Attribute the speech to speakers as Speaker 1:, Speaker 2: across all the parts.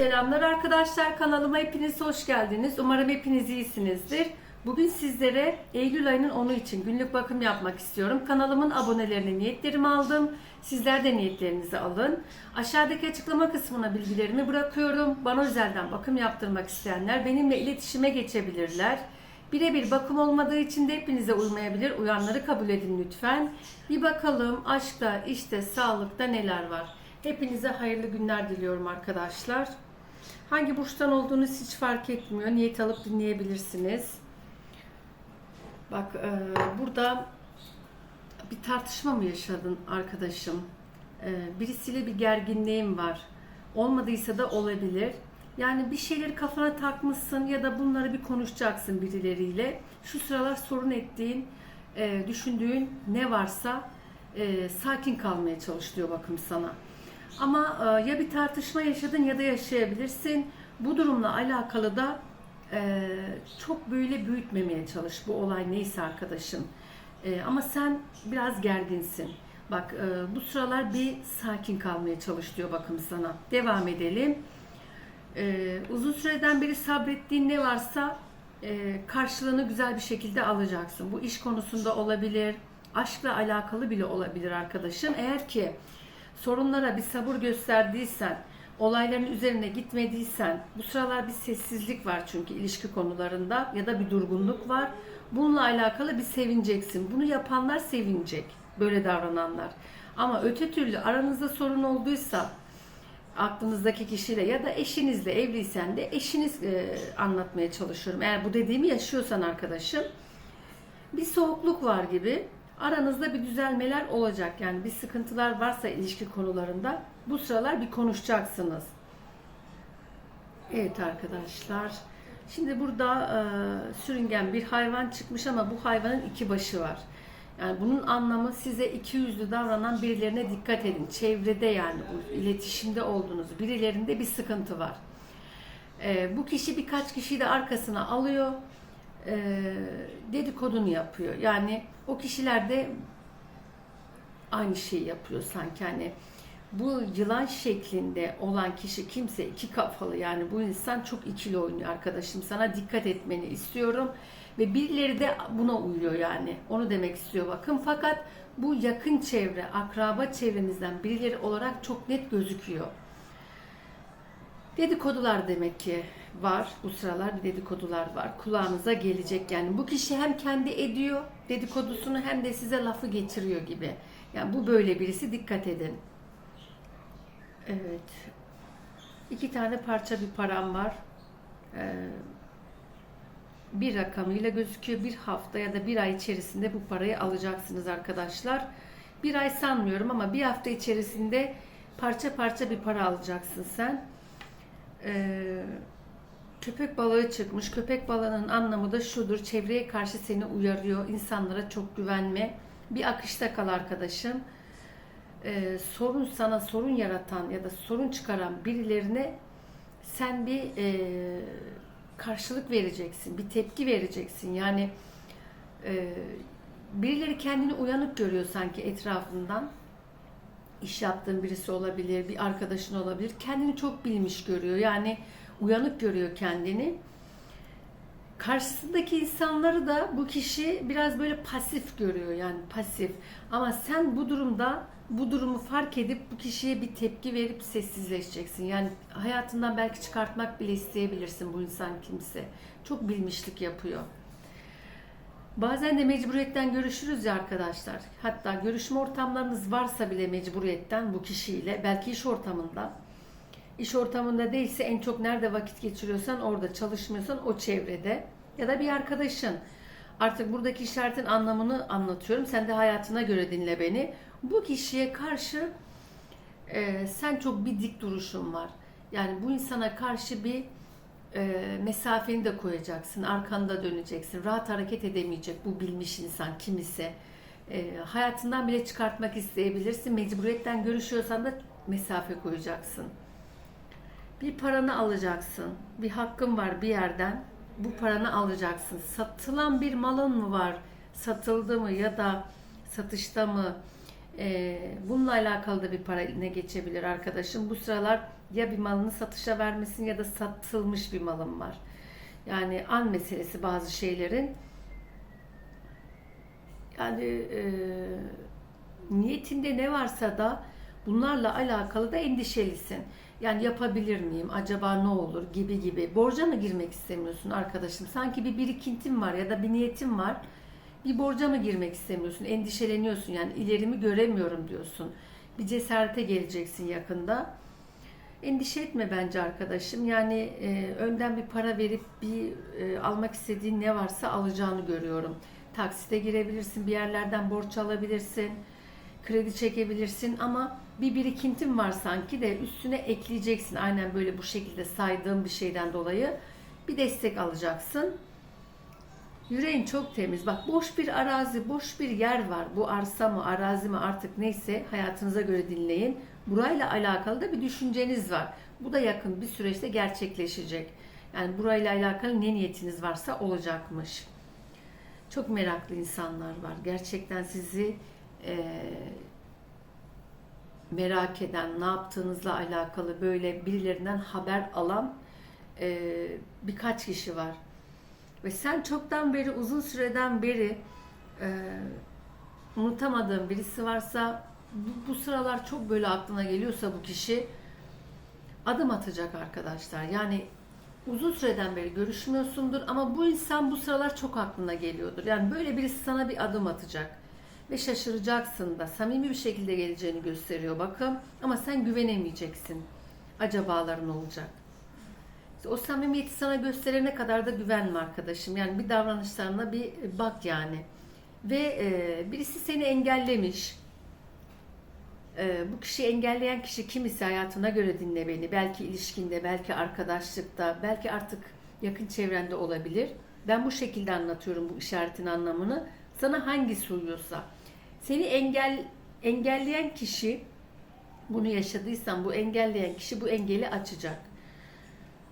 Speaker 1: Selamlar arkadaşlar kanalıma hepiniz hoş geldiniz. Umarım hepiniz iyisinizdir. Bugün sizlere Eylül ayının 10'u için günlük bakım yapmak istiyorum. Kanalımın abonelerine niyetlerimi aldım. Sizler de niyetlerinizi alın. Aşağıdaki açıklama kısmına bilgilerimi bırakıyorum. Bana özelden bakım yaptırmak isteyenler benimle iletişime geçebilirler. Birebir bakım olmadığı için de hepinize uymayabilir. Uyanları kabul edin lütfen. Bir bakalım aşkta, işte, sağlıkta neler var. Hepinize hayırlı günler diliyorum arkadaşlar. Hangi burçtan olduğunuz hiç fark etmiyor. Niyet alıp dinleyebilirsiniz. Bak e, burada bir tartışma mı yaşadın arkadaşım? E, birisiyle bir gerginliğim var. Olmadıysa da olabilir. Yani bir şeyleri kafana takmışsın ya da bunları bir konuşacaksın birileriyle. Şu sıralar sorun ettiğin, e, düşündüğün ne varsa e, sakin kalmaya çalış diyor bakım sana. Ama e, ya bir tartışma yaşadın ya da yaşayabilirsin. Bu durumla alakalı da e, çok böyle büyütmemeye çalış bu olay neyse arkadaşım. E, ama sen biraz gerginsin. Bak bu sıralar bir sakin kalmaya çalış diyor bakım sana. Devam edelim. Uzun süreden beri sabrettiğin ne varsa karşılığını güzel bir şekilde alacaksın. Bu iş konusunda olabilir, aşkla alakalı bile olabilir arkadaşım. Eğer ki sorunlara bir sabır gösterdiysen, olayların üzerine gitmediysen, bu sıralar bir sessizlik var çünkü ilişki konularında ya da bir durgunluk var. Bununla alakalı bir sevineceksin. Bunu yapanlar sevinecek, böyle davrananlar. Ama öte türlü aranızda sorun olduysa, aklınızdaki kişiyle ya da eşinizle evliysen de eşiniz e, anlatmaya çalışıyorum. Eğer bu dediğimi yaşıyorsan arkadaşım, bir soğukluk var gibi aranızda bir düzelmeler olacak. Yani bir sıkıntılar varsa ilişki konularında bu sıralar bir konuşacaksınız. Evet arkadaşlar. Şimdi burada e, sürüngen bir hayvan çıkmış ama bu hayvanın iki başı var. Yani bunun anlamı size iki yüzlü davranan birilerine dikkat edin. Çevrede yani bu iletişimde olduğunuz birilerinde bir sıkıntı var. E, bu kişi birkaç kişiyi de arkasına alıyor e, dedikodunu yapıyor. Yani o kişiler de aynı şeyi yapıyor sanki. Hani bu yılan şeklinde olan kişi kimse iki kafalı. Yani bu insan çok ikili oynuyor arkadaşım. Sana dikkat etmeni istiyorum. Ve birileri de buna uyuyor yani. Onu demek istiyor bakın. Fakat bu yakın çevre akraba çevrenizden birileri olarak çok net gözüküyor dedikodular demek ki var. Bu sıralar bir dedikodular var. Kulağınıza gelecek yani. Bu kişi hem kendi ediyor dedikodusunu hem de size lafı getiriyor gibi. Yani bu böyle birisi dikkat edin. Evet. İki tane parça bir param var. Ee, bir rakamıyla gözüküyor. Bir hafta ya da bir ay içerisinde bu parayı alacaksınız arkadaşlar. Bir ay sanmıyorum ama bir hafta içerisinde parça parça bir para alacaksın sen. Ee, köpek balığı çıkmış. Köpek balığının anlamı da şudur. Çevreye karşı seni uyarıyor. İnsanlara çok güvenme. Bir akışta kal arkadaşım. Ee, sorun sana sorun yaratan ya da sorun çıkaran birilerine sen bir e, karşılık vereceksin. Bir tepki vereceksin. Yani e, birileri kendini uyanık görüyor sanki etrafından iş yaptığın birisi olabilir, bir arkadaşın olabilir. Kendini çok bilmiş görüyor. Yani uyanık görüyor kendini. Karşısındaki insanları da bu kişi biraz böyle pasif görüyor yani pasif. Ama sen bu durumda bu durumu fark edip bu kişiye bir tepki verip sessizleşeceksin. Yani hayatından belki çıkartmak bile isteyebilirsin bu insan kimse. Çok bilmişlik yapıyor. Bazen de mecburiyetten görüşürüz ya arkadaşlar. Hatta görüşme ortamlarınız varsa bile mecburiyetten bu kişiyle, belki iş ortamında. İş ortamında değilse en çok nerede vakit geçiriyorsan orada çalışmıyorsan o çevrede ya da bir arkadaşın. Artık buradaki işaretin anlamını anlatıyorum. Sen de hayatına göre dinle beni. Bu kişiye karşı e, sen çok bir dik duruşun var. Yani bu insana karşı bir e, mesafeni de koyacaksın, arkanda döneceksin, rahat hareket edemeyecek bu bilmiş insan kim ise. E, hayatından bile çıkartmak isteyebilirsin. Mecburiyetten görüşüyorsan da mesafe koyacaksın. Bir paranı alacaksın. Bir hakkın var bir yerden. Bu paranı alacaksın. Satılan bir malın mı var? Satıldı mı ya da satışta mı? E, bununla alakalı da bir para ne geçebilir arkadaşım. Bu sıralar Ya bir malını satışa vermesin ya da satılmış bir malın var. Yani an meselesi bazı şeylerin. Yani e, niyetinde ne varsa da bunlarla alakalı da endişelisin. Yani yapabilir miyim? Acaba ne olur? Gibi gibi. Borca mı girmek istemiyorsun arkadaşım? Sanki bir birikintin var ya da bir niyetin var. Bir borca mı girmek istemiyorsun? Endişeleniyorsun. Yani ilerimi göremiyorum diyorsun. Bir cesarete geleceksin yakında. Endişe etme bence arkadaşım. Yani e, önden bir para verip bir e, almak istediğin ne varsa alacağını görüyorum. Taksite girebilirsin, bir yerlerden borç alabilirsin, kredi çekebilirsin ama bir birikintin var sanki de üstüne ekleyeceksin. Aynen böyle bu şekilde saydığım bir şeyden dolayı bir destek alacaksın. Yüreğin çok temiz. Bak boş bir arazi, boş bir yer var. Bu arsa mı, arazi mi artık neyse hayatınıza göre dinleyin. Burayla alakalı da bir düşünceniz var. Bu da yakın bir süreçte gerçekleşecek. Yani burayla alakalı ne niyetiniz varsa olacakmış. Çok meraklı insanlar var. Gerçekten sizi e, merak eden, ne yaptığınızla alakalı böyle birilerinden haber alan e, birkaç kişi var. Ve sen çoktan beri, uzun süreden beri e, unutamadığın birisi varsa bu, bu sıralar çok böyle aklına geliyorsa bu kişi adım atacak arkadaşlar. Yani uzun süreden beri görüşmüyorsundur ama bu insan bu sıralar çok aklına geliyordur. Yani böyle birisi sana bir adım atacak ve şaşıracaksın da samimi bir şekilde geleceğini gösteriyor bakın ama sen güvenemeyeceksin. Acabaların olacak. O samimiyeti sana gösterene kadar da güvenme arkadaşım. Yani bir davranışlarına bir bak yani. Ve e, birisi seni engellemiş. E, bu kişi engelleyen kişi kim ise hayatına göre dinle beni. Belki ilişkinde, belki arkadaşlıkta, belki artık yakın çevrende olabilir. Ben bu şekilde anlatıyorum bu işaretin anlamını. Sana hangisi uyuyorsa. Seni engel engelleyen kişi bunu yaşadıysan bu engelleyen kişi bu engeli açacak.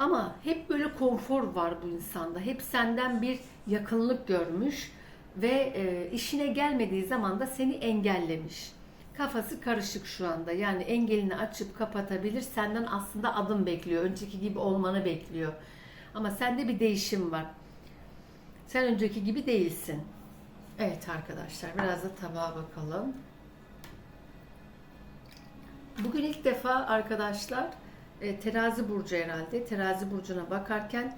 Speaker 1: Ama hep böyle konfor var bu insanda. Hep senden bir yakınlık görmüş ve e, işine gelmediği zaman da seni engellemiş. Kafası karışık şu anda. Yani engelini açıp kapatabilir. Senden aslında adım bekliyor. Önceki gibi olmanı bekliyor. Ama sende bir değişim var. Sen önceki gibi değilsin. Evet arkadaşlar biraz da tabağa bakalım. Bugün ilk defa arkadaşlar e, terazi burcu herhalde. Terazi burcuna bakarken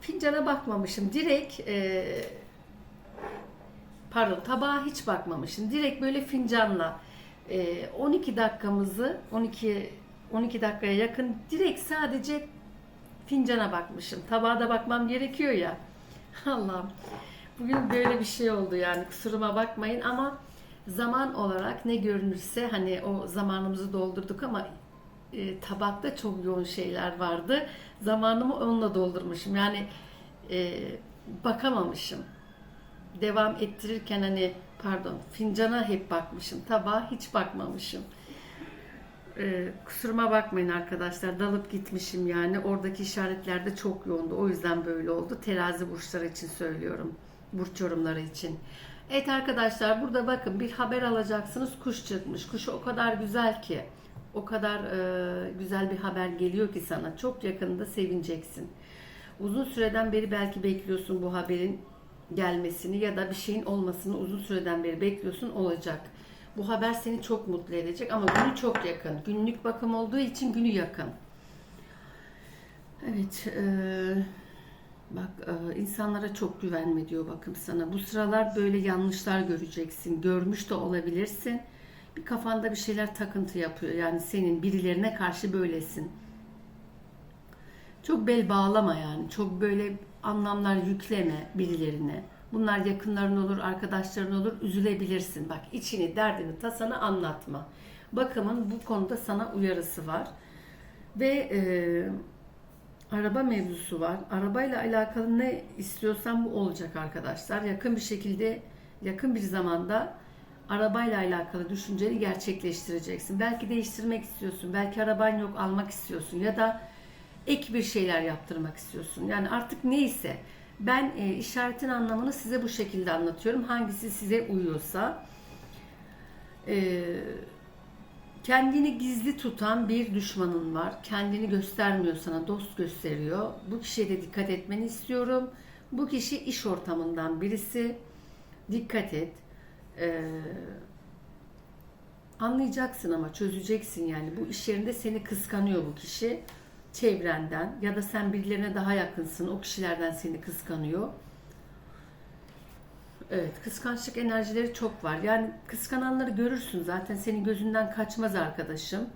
Speaker 1: fincana bakmamışım. Direkt e, pardon tabağa hiç bakmamışım. Direkt böyle fincanla e, 12 dakikamızı 12 12 dakikaya yakın direkt sadece fincana bakmışım. Tabağa da bakmam gerekiyor ya. Allah'ım. Bugün böyle bir şey oldu yani kusuruma bakmayın ama zaman olarak ne görünürse hani o zamanımızı doldurduk ama e, tabakta çok yoğun şeyler vardı. Zamanımı onunla doldurmuşum. Yani e, bakamamışım. Devam ettirirken hani pardon fincana hep bakmışım. Tabağa hiç bakmamışım. E, kusuruma bakmayın arkadaşlar. Dalıp gitmişim yani. Oradaki işaretler de çok yoğundu. O yüzden böyle oldu. Terazi burçları için söylüyorum. Burç yorumları için. Evet arkadaşlar burada bakın bir haber alacaksınız. Kuş çıkmış. Kuşu o kadar güzel ki o kadar e, güzel bir haber geliyor ki sana. Çok yakında sevineceksin. Uzun süreden beri belki bekliyorsun bu haberin gelmesini ya da bir şeyin olmasını uzun süreden beri bekliyorsun olacak. Bu haber seni çok mutlu edecek ama günü çok yakın. Günlük bakım olduğu için günü yakın. Evet, e, bak e, insanlara çok güvenme diyor bakım sana. Bu sıralar böyle yanlışlar göreceksin. Görmüş de olabilirsin bir kafanda bir şeyler takıntı yapıyor. Yani senin birilerine karşı böylesin. Çok bel bağlama yani. Çok böyle anlamlar yükleme birilerine. Bunlar yakınların olur, arkadaşların olur. Üzülebilirsin. Bak içini, derdini, tasanı anlatma. Bakımın bu konuda sana uyarısı var. Ve e, araba mevzusu var. Arabayla alakalı ne istiyorsan bu olacak arkadaşlar. Yakın bir şekilde, yakın bir zamanda arabayla alakalı düşünceni gerçekleştireceksin. Belki değiştirmek istiyorsun, belki araban yok almak istiyorsun ya da ek bir şeyler yaptırmak istiyorsun. Yani artık neyse ben e, işaretin anlamını size bu şekilde anlatıyorum. Hangisi size uyuyorsa. E, Kendini gizli tutan bir düşmanın var. Kendini göstermiyor sana, dost gösteriyor. Bu kişiye de dikkat etmeni istiyorum. Bu kişi iş ortamından birisi. Dikkat et. Ee, anlayacaksın ama çözeceksin yani. Bu iş yerinde seni kıskanıyor bu kişi. Çevrenden ya da sen birilerine daha yakınsın. O kişilerden seni kıskanıyor. Evet, kıskançlık enerjileri çok var. Yani kıskananları görürsün zaten senin gözünden kaçmaz arkadaşım.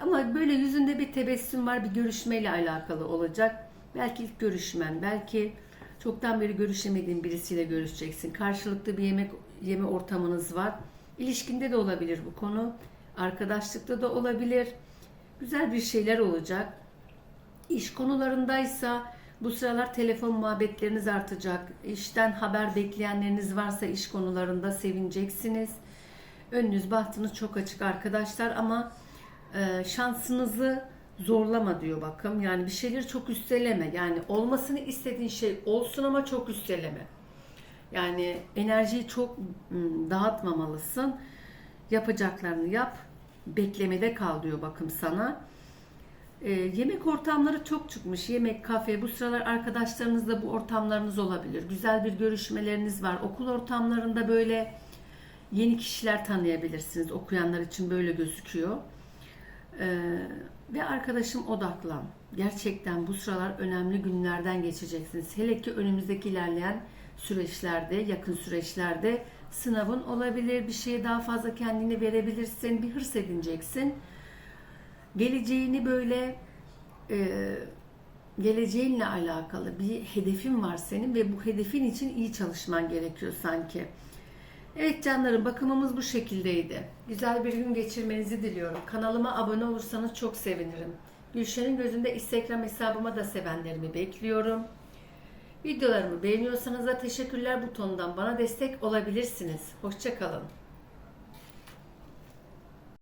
Speaker 1: Ama böyle yüzünde bir tebessüm var, bir görüşmeyle alakalı olacak. Belki ilk görüşmen, belki çoktan beri görüşemediğin birisiyle görüşeceksin. Karşılıklı bir yemek yeme ortamınız var. İlişkinde de olabilir bu konu. Arkadaşlıkta da olabilir. Güzel bir şeyler olacak. İş konularındaysa bu sıralar telefon muhabbetleriniz artacak. İşten haber bekleyenleriniz varsa iş konularında sevineceksiniz. Önünüz bahtınız çok açık arkadaşlar ama e, şansınızı zorlama diyor bakım. Yani bir şeyleri çok üsteleme. Yani olmasını istediğin şey olsun ama çok üsteleme. Yani enerjiyi çok dağıtmamalısın. Yapacaklarını yap. Beklemede kal diyor bakım sana. Ee, yemek ortamları çok çıkmış. Yemek, kafe. Bu sıralar arkadaşlarınızla bu ortamlarınız olabilir. Güzel bir görüşmeleriniz var. Okul ortamlarında böyle yeni kişiler tanıyabilirsiniz. Okuyanlar için böyle gözüküyor. Ee, ve arkadaşım odaklan. Gerçekten bu sıralar önemli günlerden geçeceksiniz. Hele ki önümüzdeki ilerleyen süreçlerde, yakın süreçlerde sınavın olabilir. Bir şeye daha fazla kendini verebilirsin. Bir hırs edineceksin geleceğini böyle e, geleceğinle alakalı bir hedefin var senin ve bu hedefin için iyi çalışman gerekiyor sanki. Evet canlarım bakımımız bu şekildeydi. Güzel bir gün geçirmenizi diliyorum. Kanalıma abone olursanız çok sevinirim. Gülşen'in gözünde Instagram hesabıma da sevenlerimi bekliyorum. Videolarımı beğeniyorsanız da teşekkürler butonundan bana destek olabilirsiniz. Hoşçakalın.